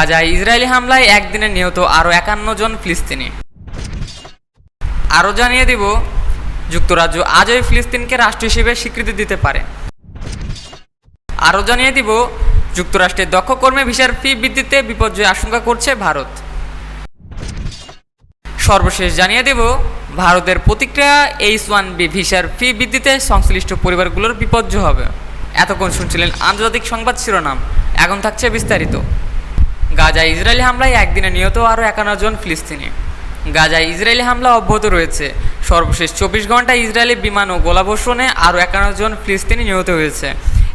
গাজায় ইসরায়েলি হামলায় একদিনে নিহত আরও একান্ন জন ফিলিস্তিনি। আরও জানিয়ে দিব, যুক্তরাজ্য আজই ফিলিস্তিনকে রাষ্ট্র হিসেবে স্বীকৃতি দিতে পারে। আরও জানিয়ে দিব, যুক্তরাষ্ট্রের দক্ষ কর্মী ভিসার ফি বৃদ্ধিতে বিপর্যয় আশঙ্কা করছে ভারত। সর্বশেষ জানিয়ে দেব, ভারতের প্রতিক্রিয়া এইচ ওয়ান বি ভিসার ফি বৃদ্ধিতে সংশ্লিষ্ট পরিবারগুলোর বিপর্যয় হবে। এতক্ষণ শুনছিলেন আন্তর্জাতিক সংবাদ শিরোনাম, এখন থাকছে বিস্তারিত। গাজায় ইসরায়েলি হামলায় একদিনে নিহত আরও একান্ন জন ফিলিস্তিনি। গাজায় ইসরায়েলি হামলা অব্যাহত রয়েছে। সর্বশেষ চব্বিশ ঘন্টায় ইসরায়েলি বিমান ও গোলাবর্ষণে আরও একান্ন জন ফিলিস্তিনি নিহত হয়েছে।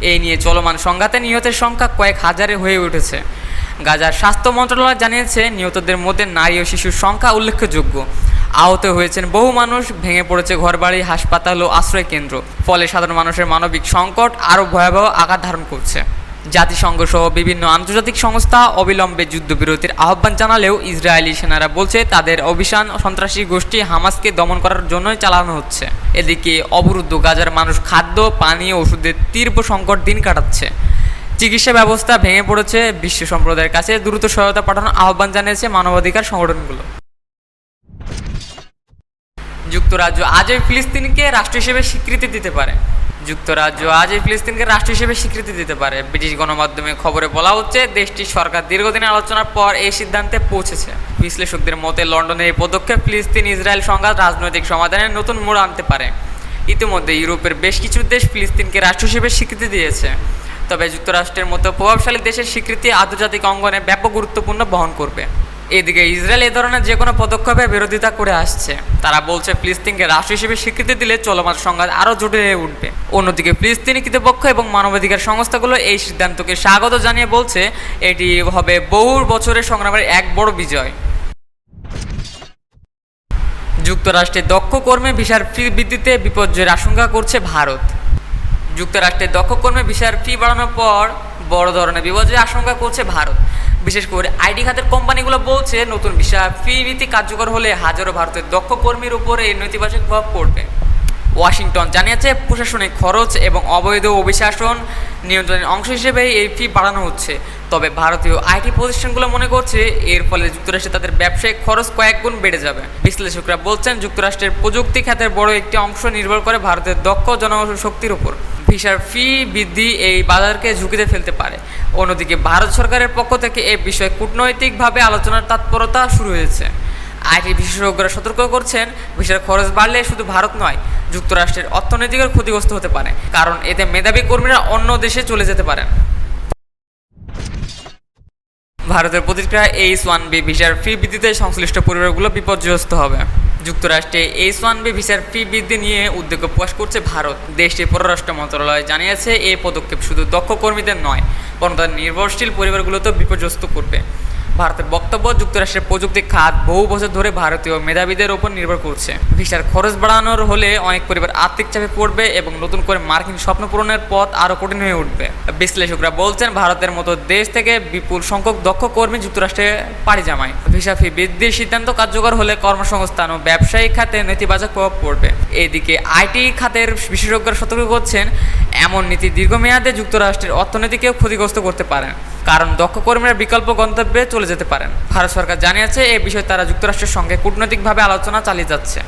এই নিয়ে চলমান সংঘাতে নিহতের সংখ্যা কয়েক হাজারে হয়ে উঠেছে। গাজার স্বাস্থ্য মন্ত্রণালয় জানিয়েছে, নিহতদের মধ্যে নারী ও শিশুর সংখ্যা উল্লেখযোগ্য। আহত হয়েছেন বহু মানুষ, ভেঙে পড়েছে ঘরবাড়ি, হাসপাতাল ও আশ্রয় কেন্দ্র ফলে সাধারণ মানুষের মানবিক সংকট আরও ভয়াবহ আঘাত ধারণ করছে। জাতিসংঘ সহ বিভিন্ন আন্তর্জাতিক সংস্থা অবিলম্বে যুদ্ধবিরতির আহ্বান জানালেও ইসরায়েলি সেনারা বলছে তাদের অভিযান সন্ত্রাসী গোষ্ঠী হামাসকে দমন করার জন্যই চালানো হচ্ছে। এদিকে অবরুদ্ধ গাজার মানুষ খাদ্য, পানি ওষুধের তীব্র সংকট দিন কাটাচ্ছে। চিকিৎসা ব্যবস্থা ভেঙে পড়েছে। বিশ্ব সম্প্রদায়ের কাছে দ্রুত সহায়তা পাঠানোর আহ্বান জানিয়েছে মানবাধিকার সংগঠনগুলো। যুক্তরাজ্য আজই ফিলিস্তিনকে রাষ্ট্র হিসেবে স্বীকৃতি দিতে পারে। যুক্তরাজ্য আজই ফিলিস্তিনকে রাষ্ট্র হিসেবে স্বীকৃতি দিতে পারে। ব্রিটিশ গণমাধ্যমে খবরে বলা হচ্ছে, দেশটির সরকার দীর্ঘদিনের আলোচনার পর এই সিদ্ধান্তে পৌঁছেছে। বিশ্লেষকদের মতে, লন্ডনের এই পদক্ষেপ ফিলিস্তিন ইসরায়েল সংঘাত রাজনৈতিক সমাধানের নতুন মোড় আনতে পারে। ইতিমধ্যে ইউরোপের বেশ কিছু দেশ ফিলিস্তিনকে রাষ্ট্র হিসেবে স্বীকৃতি দিয়েছে। তবে যুক্তরাষ্ট্রের মতো প্রভাবশালী দেশের স্বীকৃতি আন্তর্জাতিক অঙ্গনে ব্যাপক গুরুত্বপূর্ণ বহন করবে। এদিকে ইসরায়েল এ ধরনের যে কোনো পদক্ষেপে বিরোধিতা করে আসছে। তারা বলছে, ফিলিস্তিনকে রাষ্ট্র হিসেবে স্বীকৃতি দিলে চলমান সংঘাত আরও জটিল হয়ে উঠবে। অন্যদিকে ফিলিস্তিনি কৃতপক্ষ এবং মানবাধিকার সংস্থাগুলো এই সিদ্ধান্তকে স্বাগত জানিয়ে বলছে, এটি হবে বহু বছরের সংগ্রামের এক বড় বিজয়। যুক্তরাষ্ট্রে দক্ষ কর্মী ভিসার ফি বৃদ্ধিতে বিপর্যয়ের আশঙ্কা করছে ভারত। যুক্তরাষ্ট্রে দক্ষ কর্মী ভিসার ফি বাড়ানোর পর বড় ধরনের বিপর্যয়ের আশঙ্কা করছে ভারত। বিশেষ করে আইটি খাতের কোম্পানিগুলো বলছে নতুন ভিসা ফি নীতি কার্যকর হলে হাজারো ভারতের দক্ষ কর্মীর উপরে এর নেতিবাচক প্রভাব পড়বে। ওয়াশিংটন জানিয়েছে, প্রশাসনিক খরচ এবং অবৈধ অভিশাসন নিয়ন্ত্রণের অংশ হিসেবে এই ফি বাড়ানো হচ্ছে। তবে ভারতীয় আইটি প্রতিষ্ঠানগুলো মনে করছে, এর ফলে যুক্তরাষ্ট্রে তাদের ব্যবসায়িক খরচ কয়েক গুণ বেড়ে যাবে। বিশ্লেষকরা বলছেন, যুক্তরাষ্ট্রের প্রযুক্তি খাতের বড় একটি অংশ নির্ভর করে ভারতের দক্ষ জনশক্তির উপর। ভিসার ফি বৃদ্ধি এই বাজারকে ঝুঁকিতে ফেলতে পারে। অন্যদিকে ভারত সরকারের পক্ষ থেকে এ বিষয়ে কূটনৈতিকভাবে আলোচনার তৎপরতা শুরু হয়েছে। আইটি বিশেষজ্ঞরা সতর্ক করছেন, ভিসার খরচ বাড়লে শুধু ভারত নয়, যুক্তরাষ্ট্রের অর্থনৈতিকের ক্ষতিগ্রস্ত হতে পারে, কারণ এতে মেধাবী কর্মীরা অন্য দেশে চলে যেতে পারেন। ভারতের প্রতিক্রিয়া এইচ ওয়ান বি ভিসার ফি বৃদ্ধিতে সংশ্লিষ্ট পরিবারগুলো বিপর্যস্ত হবে। যুক্তরাষ্ট্রে এইচ ওয়ান বি ভিসার ফি বৃদ্ধি নিয়ে উদ্বেগ প্রকাশ করছে ভারত। দেশটির পররাষ্ট্র মন্ত্রণালয় জানিয়েছে, এই পদক্ষেপ শুধু দক্ষ কর্মীদের নয়, বরং তার নির্ভরশীল পরিবারগুলোতেও বিপর্যস্ত করবে। ভারতের বক্তব্য, যুক্তরাষ্ট্রের প্রযুক্তি খাত বহু বছর ধরে ভারতীয় মেধাবীদের ওপর নির্ভর করছে। ভিসার খরচ বাড়ানোর হলে অনেক পরিবার আর্থিক চাপে পড়বে এবং নতুন করে মার্কিন স্বপ্ন পূরণের পথ আরও কঠিন হয়ে উঠবে। বিশ্লেষকরা বলছেন, ভারতের মতো দেশ থেকে বিপুল সংখ্যক দক্ষ কর্মী যুক্তরাষ্ট্রে পাড়ি জামায়। ভিসা ফি বৃদ্ধির সিদ্ধান্ত কার্যকর হলে কর্মসংস্থান ও ব্যবসায়িক খাতে নেতিবাচক প্রভাব পড়বে। এদিকে আইটি খাতের বিশেষজ্ঞরা সতর্ক করছেন, এমন নীতি দীর্ঘমেয়াদে যুক্তরাষ্ট্রের অর্থনীতিকেও ক্ষতিগ্রস্ত করতে পারেন কারণ দক্ষ কর্মীরা বিকল্প গন্তব্যে চলে যেতে পারেন। ভারত সরকার জানিয়েছে, এ বিষয়ে তারা যুক্তরাষ্ট্রের সঙ্গে কূটনৈতিকভাবে আলোচনা চালিয়ে যাচ্ছে।